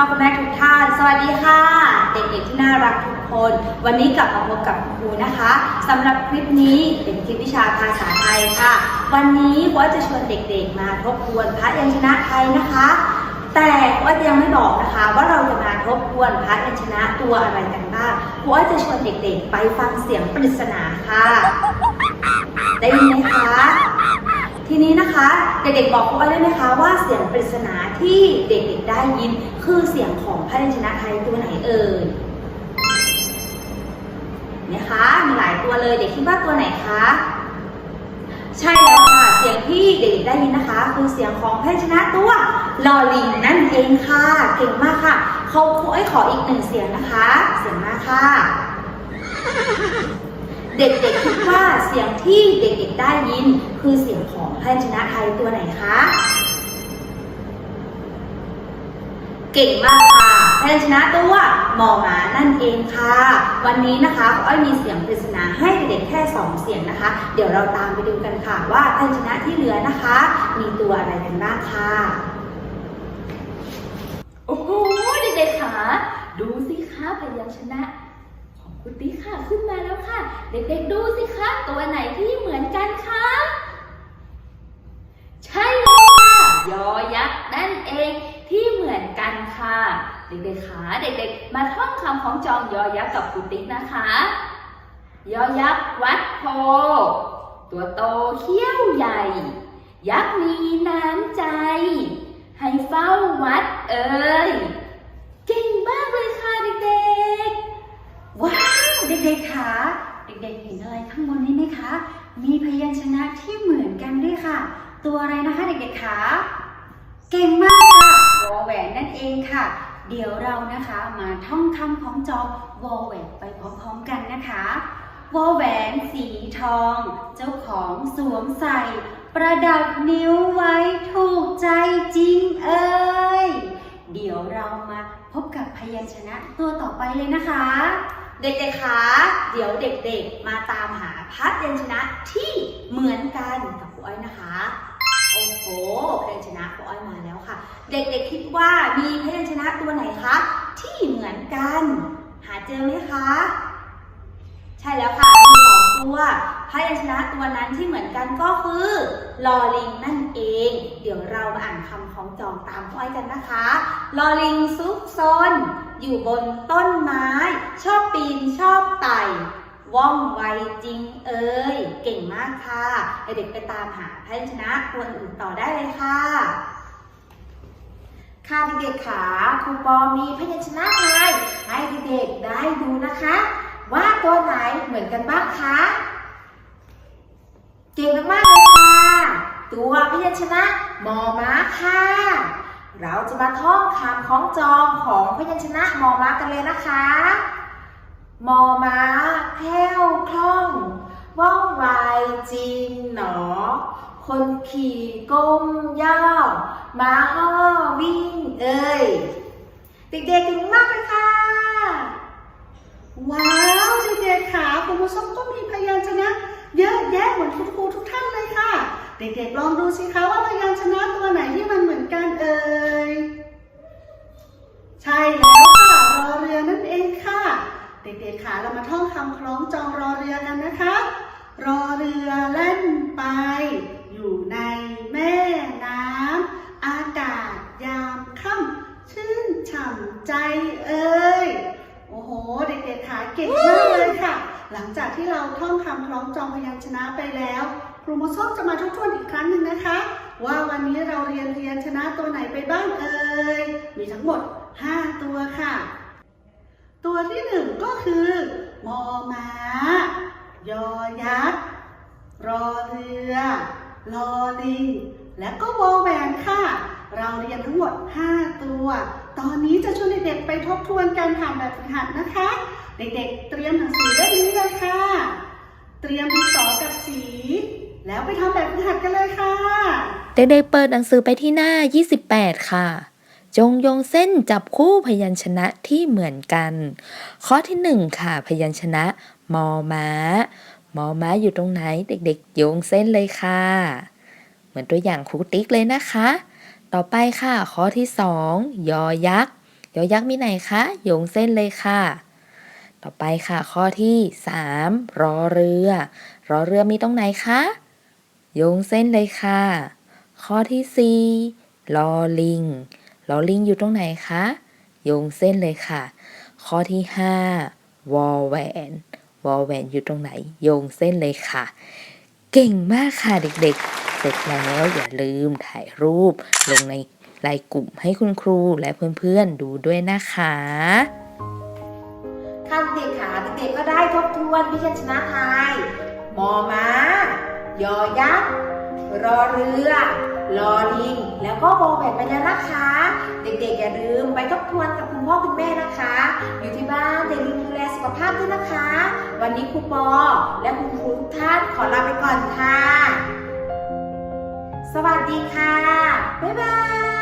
พ่อคุณแม่ทุกท่าน สวัสดีค่ะ เด็กๆที่น่ารักทุกคน วันนี้กลับมาพบกับครูนะคะสำหรับคลิปนี้เป็นคลิปวิชาภาษาไทยค่ะ วันนี้ว่าจะชวนเด็กๆ มาทบทวนพระยัญชนะไทยนะคะ แต่ว่ายังไม่บอกนะคะ ว่าเราจะมาทบทวนพระยัญชนะตัวอะไรกันบ้างว่าจะชวนเด็กๆ ไปฟังเสียงปริศนาค่ะ ได้ยินไหมคะ ทีนี้นะคะเด็กๆบอกครูอ้อยได้ไหมคะว่าเสียงปริศนาที่เด็กๆได้ยินคือเสียงของพยัญชนะไทยตัวไหนเอ่ยนะคะมีหลายตัวเลยเด็กคิดว่าตัวไหนคะใช่แล้วค่ะเสียงที่เด็กๆได้ยินนะคะ คือเสียงของพยัญชนะตัวลอลิงนั่นเองค่ะเก่งมากค่ะเขาครูอ้อยขออีกหนึ่งเสียงนะคะ เสียงมาค่ะ เด็กๆคิดว่าเสียงที่เด็กๆได้ยิน คือเสียงของพยัญชนะไทยตัวไหนคะ เก่งมากค่ะพยัญชนะตัวหมอหมานั่นเองค่ะ วันนี้นะคะขออ้อยมีเสียงปริศนาให้เด็กๆแค่สองเสียงนะคะ เดี๋ยวเราตามไปดูกันค่ะว่าพยัญชนะที่เหลือนะคะ มีตัวอะไรกันบ้างค่ะโอ้โหเด็กๆค่ะดูสิคะพยัญชนะ คุณติ๊กค่ะขึ้นมาแล้วค่ะ เด็กๆดูสิคะตัวไหนที่เหมือนกันคะใช่แล้วค่ะยอยักษ์นั่นเองที่เหมือนกันค่ะ เด็กๆค่ะเด็กๆ มาท่องคำของจองยอยักษ์กับคุณติ๊กนะคะ ยอยักษ์วัดโพตัวโตเขี้ยวใหญ่ ยักษ์มีน้ำใจ ให้เฝ้าวัดเอ่ย มีพยัญชนะที่เหมือนกันด้วยค่ะ ตัวอะไรนะคะเด็กๆคะเก่งมากค่ะวอแหวนนั่นเองค่ะ เดี๋ยวเรานะคะมาท่องคำของจอวอแหวนไปพร้อมๆกันนะคะวอแหวนสีทอง เจ้าของสวมใส่ ประดับนิ้วไว้ถูกใจจริงเอ่ยเดี๋ยวเรามาพบกับพยัญชนะตัวต่อไปเลยนะคะ เด็กๆคะเดี๋ยวเด็กๆ มาตามหาพัดยัญชนะที่เหมือนกันกับครูอ้อยนะคะ โอ้โหเพยัญชนะครูอ้อยมาแล้วค่ะ เด็กๆคิดว่ามีเพยัญชนะตัวไหนคะที่เหมือนกัน หาเจอไหมคะ ใช่แล้วค่ะมีสอง ตัวพยัญชนะตัวนั้นที่เหมือนกันก็คือลอลิงนั่นเอง เดี๋ยวเรามาอ่านคำของจองตามครูอ้อยกันนะคะลอลิงซุกซนอยู่บนต้นไม้ ชอบปีนชอบไต่ว่องไวจริงเอ่ยเก่งมากค่ะเด็กไปตามหาพยัญชนะตัวอื่นต่อได้เลยค่ะค่ะเด็กๆขาครูปอมีพยัญชนะไทยให้เด็กๆได้ดูนะคะ ว่าตัวไหนเหมือนกันบ้างคะ เก่งมากๆเลยค่ะ ตัวพยัญชนะมอม้าค่ะ เราจะมาท่องคำของจองของพยัญชนะมอม้ากันเลยนะคะ มอม้าแผ้วคล่อง ว่องไวจริงหนอ คนขี่ก้มย่อ ม้าห่อวิ่งเอ่ยเด็กๆเก่งมากเลยค่ะ ว้าวเด็กๆค่ะคุณผู้ชมก็มีพยัญชนะ เยอะแยะเหมือนคุณครูทุกท่านเลยค่ะ เด็กๆลองดูสิคะว่าพยัญชนะตัวไหนที่มันเหมือนกันเอ่ยใช่แล้วค่ะรอเรือนั่นเองค่ะ เด็กๆค่ะเรามาท่องคำคล้องจองรอเรือกันนะคะ รอเรือเล่นไป อยู่ในแม่น้ำอากาศยามค่ำชื่นฉ่ำใจเอ่ยโอ้โหเด็กๆขาเก่งมากเลยค่ะ หลังจากที่เราท่องคำคล้องจองพยัญชนะไปแล้ว ครูโมส้มจะมาทบทวนอีกครั้งหนึ่งนะคะ ว่าวันนี้เราเรียนพยัญชนะตัวไหนไปบ้างเอ่ยมีทั้งหมด 5 ตัวค่ะ ตัวที่หนึ่งก็คือมอม้ายอยักษ์รอเรือลอลิงและก็วอแหวนค่ะ เราเรียนทั้งหมด 5 ตัว ตอนนี้จะชวนเด็กๆไปทบทวนการผ่านแบบฝึกหัดนะคะ เด็กๆ เตรียมหนังสือเล่มนี้เลยค่ะ เตรียมดินสอกับสี แล้วไปทำแบบฝึกหัดกันเลยค่ะ เด็กๆเปิดหนังสือไปที่หน้า 28 ค่ะ จงโยงเส้นจับคู่พยัญชนะที่เหมือนกัน ข้อที่ 1 ค่ะ พยัญชนะมอม้ามอม้าอยู่ตรงไหน เด็กๆ โยงเส้นเลยค่ะ เหมือนตัวอย่างครูติ๊กเลยนะคะ ต่อไปค่ะ ข้อที่ 2 ยอยักษ์ ยอยักษ์มีไหนคะโยงเส้นเลยค่ะ ต่อไปค่ะ ข้อที่ 3 รอเรือ รอเรือมีตรงไหนคะโยงเส้นเลยค่ะ ข้อที่ 4 ลอลิง ลอลิงอยู่ตรงไหนคะโยงเส้นเลยค่ะ ข้อที่ 5 วอแหวน วอแหวนอยู่ตรงไหน โยงเส้นเลยค่ะ เก่งมากค่ะเด็กๆ เสร็จแล้วอย่าลืมถ่ายรูปลงในไลน์กลุ่มให้คุณครูและเพื่อนๆดูด้วยนะคะค่ะเด็กๆค่ะเด็กๆก็ได้ทบทวนพยัญชนะไทยมอมายอยักษ์รอเรือลอลิง แล้วก็โบแผ่นไปแล้วนะคะ เด็กๆอย่าลืมไปทบทวนกับคุณพ่อคุณแม่นะคะ อยู่ที่บ้านอย่าลืมดูแลสุขภาพด้วยนะคะ วันนี้ครูปอและคุณครูทุกท่านขอลาไปก่อนค่ะ สวัสดีค่ะ บ๊ายบาย